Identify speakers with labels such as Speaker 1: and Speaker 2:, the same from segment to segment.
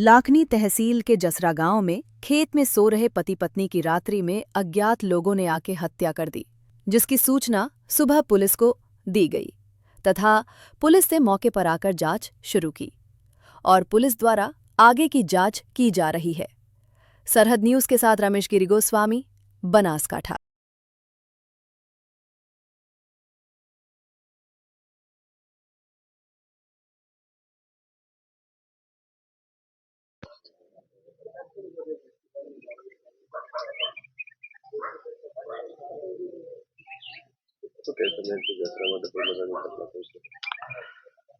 Speaker 1: लाखनी तहसील के जसरा गाँव में खेत में सो रहे पति पत्नी की रात्रि में अज्ञात लोगों ने आके हत्या कर दी, जिसकी सूचना सुबह पुलिस को दी गई, तथा पुलिस ने मौके पर आकर जाँच शुरू की और पुलिस द्वारा आगे की जाँच की जा रही है। सरहद न्यूज़ के साथ रमेश गिरी गोस्वामी, बनासकाठा।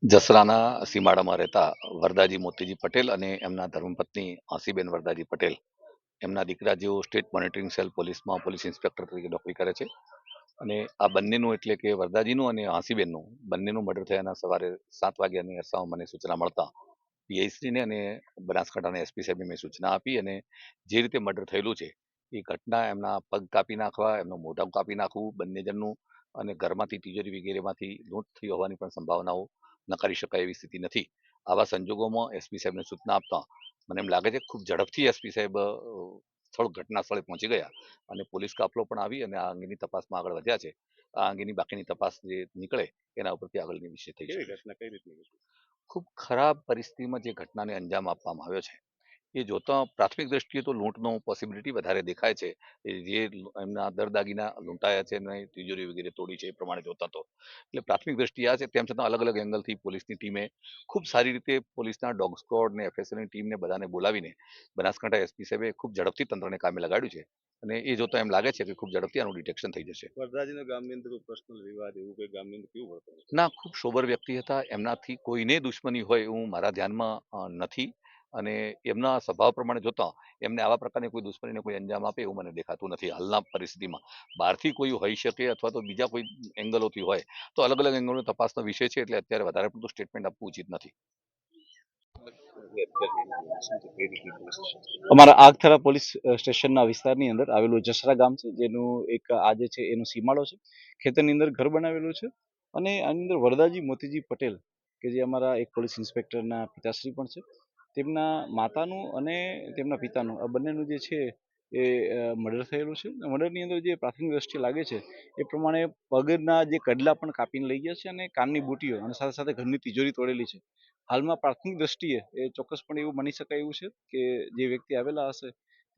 Speaker 2: જસરાના સીમાડામાં રહેતા વરદાજી મોતીજી પટેલ અને એમના ધર્મપત્ની આંસીબેન વરદાજી પટેલ એમના દીકરા જેઓ સ્ટેટ મોનિટરિંગ સેલ પોલીસમાં પોલીસ ઇન્સ્પેક્ટર તરીકે નોકરી કરે છે. અને આ બંનેનું એટલે કે વરદાજીનું અને આંસીબેનનું બંનેનું મર્ડર થયાના સવારે સાત વાગ્યાની અરસામાં મને સૂચના મળતા પીઆઈશ્રીને અને બનાસકાંઠાના એસપી સાહેબને મેં સૂચના આપી અને જે રીતે મર્ડર થયેલું છે એ ઘટના એમના પગ કાપી નાખવા એમનું મોઢા કાપી નાખવું બંને જણનું અને ઘરમાંથી તિજોરી વગેરેમાંથી લૂંટ થઈ હોવાની પણ સંભાવનાઓ નકારી શકાય એવી સ્થિતિ નથી. આવા સંજોગોમાં એસપી સાહેબને સૂચના આપતા મને એમ લાગે છે ખૂબ ઝડપથી એસપી સાહેબ સ્થળ ઘટના સ્થળે પહોંચી ગયા અને પોલીસ કાફલો પણ આવી અને આ અંગેની તપાસમાં આગળ વધ્યા છે. આ અંગેની બાકીની તપાસ જે નીકળે એના ઉપરથી આગળની વિશે થઈ છે.
Speaker 3: ઘટના કઈ રીતની? ઘટના
Speaker 2: ખૂબ ખરાબ પરિસ્થિતિમાં જે ઘટનાને અંજામ આપવામાં આવ્યો છે. એ જોતા પ્રાથમિક દ્રષ્ટિએ તો લૂંટનો પોસિબિલિટી વધારે દેખાય છે. એ જે એમના દરદાગીના લૂંટાયા છે અને તિજોરી વગેરે તોડી છે એ પ્રમાણે જોતા તો. એટલે પ્રાથમિક દ્રષ્ટિએ આ છે તેમ છતાં અલગ અલગ એંગલથી પોલીસની ટીમે ખૂબ સારી રીતે પોલીસના ડોગ સ્કોડ ને એફએસએલની ટીમને બધાને બોલાવીને બનાસકાંઠા એસપી સાહેબે ખૂબ ઝડપથી તંત્રને કામે લગાડ્યું છે. અને એ જોતા એમ લાગે છે કે ખૂબ ઝડપથી આનું ડિટેક્શન થઈ જશે.
Speaker 3: વરરાજીના ગામની અંદર પર્સનલ વિવાદ એવું કોઈ ગામની અંદર કેવું વર્તન
Speaker 2: ના ખૂબ સોબર વ્યક્તિ હતા. એમનાથી કોઈને દુશ્મની હોય એવું મારા ધ્યાનમાં નથી. અને એમના સ્વભાવ પ્રમાણે જોતા એમને આવા પ્રકારની કોઈ દુશ્મનીને કોઈ અંજામ આપે એવું મને દેખાતું નથી. હાલના પરિસ્થિતિમાં બહારથી કોઈ હોઈ શકે અથવા તો બીજા કોઈ એંગલોથી હોય તો અલગ અલગ એંગલોની તપાસનો વિષય છે એટલે અત્યારે વધારે પડતું સ્ટેટમેન્ટ આપવું ઉચિત નથી?
Speaker 4: અમારા આગથરા પોલીસ સ્ટેશનના વિસ્તારની અંદર આવેલું જસરા ગામ છે, જેનું એક આજે છે એનો સીમાડો છે. ખેતરની અંદર ઘર બનાવેલું છે અને આની અંદર વરદાજી મોતીજી પટેલ, કે જે અમારા એક પોલીસ ઇન્સ્પેક્ટરના પિતાશ્રી પણ છે. તેમના માતાનું અને તેમના પિતાનું, આ બંનેનું જે છે એ મર્ડર થયેલું છે. મર્ડરની અંદર જે પ્રાથમિક દ્રષ્ટિએ લાગે છે, એ પ્રમાણે પગના જે કડલા પણ કાપીને લઈ ગયા છે અને કાનની બુટીઓ અને સાથે સાથે ઘરની તિજોરી તોડેલી છે. હાલમાં પ્રાથમિક દ્રષ્ટિએ એ ચોક્કસપણે એવું માની શકાય એવું છે કે જે વ્યક્તિ આવેલા હશે